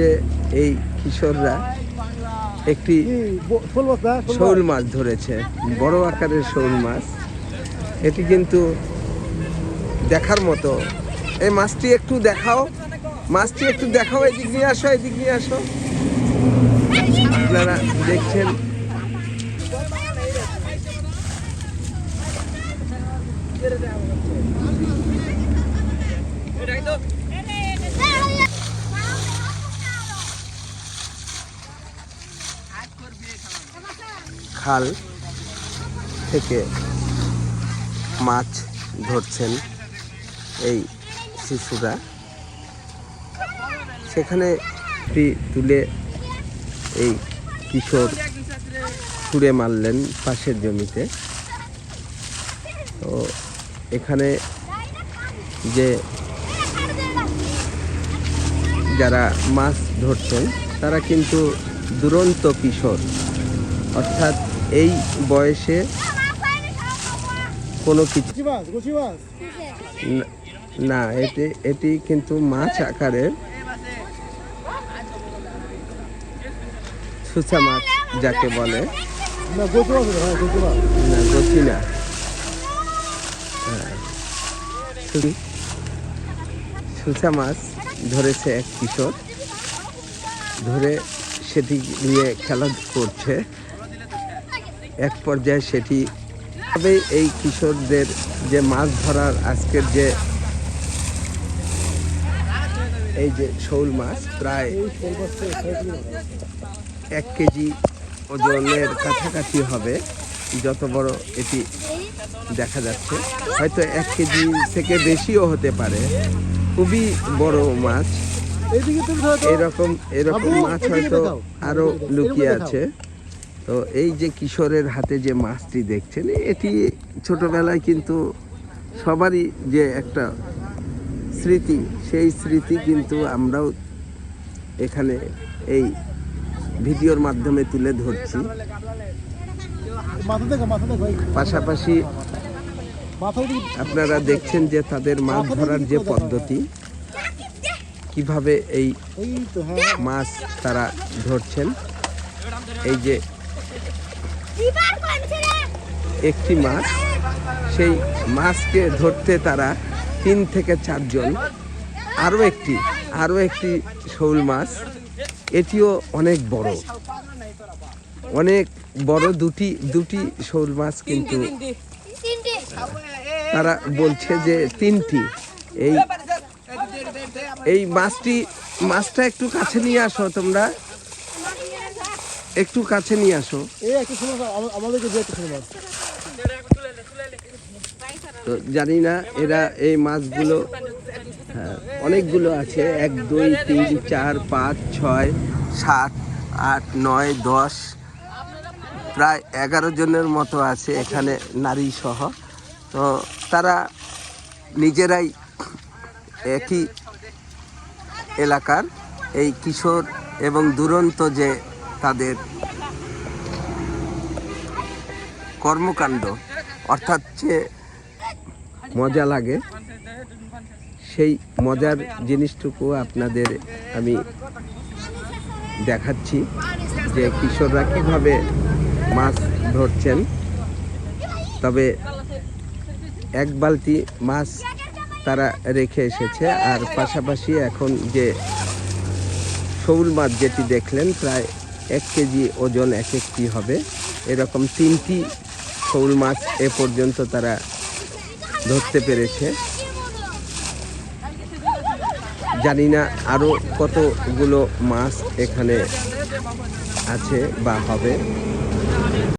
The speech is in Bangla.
যে এই কিশোররা একটি শোল মাছ ধরেছে বড় আকারের শৌল মাছ। এটি কিন্তু দেখার মতো। এই মাছটি একটু দেখাও। মাছটি একটু দেখাও এদিক নিয়ে আসো এদিক নিয়ে আসো। আপনারা দেখছেন। খাল থেকে মাছ ধরছেন এই শিশুরা। সেখানে তুলে এই কিশোর ছুঁড়ে মারলেন পাশের জমিতে। তো এখানে যে যারা মাছ ধরছেন, তারা কিন্তু দুরন্ত কিশোর। অর্থাৎ এই বয়সে কোনো কিছু না- এটি এটি কিন্তু মাছ আকারের সুচা মাছ যাকে বলে। না মাছ না হ্যাঁ। সু- সুচা মাছ ধরেছে এক কিশোর। ধরে সেটি নিয়ে খেলা করছে। এক পর্যায়ে সেটি তবে এই কিশোরদের যে মাছ ধরার আজকের যে এই যে শৌল মাছ প্রায়। এক কেজি ওজনের কাছাকাছি হবে যত বড় এটি দেখা যাচ্ছে হয়তো এক কেজি থেকে বেশিও হতে পারে খুবই বড় মাছ। এরকম এরকম মাছ হয়তো দেখাও। আরও লুকিয়ে আছে তো এই যে কিশোরের হাতে যে মাছটি দেখছেন এটি ছোটবেলায় কিন্তু সবারই যে একটা স্মৃতি সেই স্মৃতি কিন্তু আমরাও এখানে এই ভিডিওর মাধ্যমে তুলে ধরছি। পাশাপাশি আপনারা দেখছেন যে তাদের মাছ ধরার যে পদ্ধতি কীভাবে এই হ্যাঁ। মাছ তারা ধরছেন এই যে একটি মাছ সেই মাছকে ধরতে তারা তিন থেকে চারজন। আরও একটি আরও একটি শৌল মাছ। এটিও অনেক বড়। অনেক বড় দুটি দুটি শৌল মাছ কিন্তু তারা বলছে যে তিনটি। এই এই মাছটি মাছটা একটু কাছে নিয়ে আসো তোমরা। একটু কাছে নিয়ে আসো। তো জানি না এরা এই মাছগুলো হ্যাঁ, অনেকগুলো আছে। এক দুই তিন চার পাঁচ ছয় সাত আট নয় দশ প্রায় এগারো জনের মতো আছে এখানে নারী সহ। তো তারা নিজেরাই একই এলাকার। এই কিশোর এবং দুরন্ত যে তাদের কর্মকাণ্ড, অর্থাৎ যে মজা লাগে, সেই মজার জিনিসটুকু আপনাদের আমি দেখাচ্ছি যে কিশোররা কীভাবে মাছ ধরছেন। তবে এক বালতি মাছ তারা রেখে এসেছে, আর পাশাপাশি এখন যে শৌল মাছ যেটি দেখলেন, প্রায় এক কেজি ওজন এক একটি হবে। এরকম তিনটি শোল মাছ এ পর্যন্ত তারা ধরতে পেরেছে। জানি না আরও কতগুলো মাছ এখানে আছে বা হবে।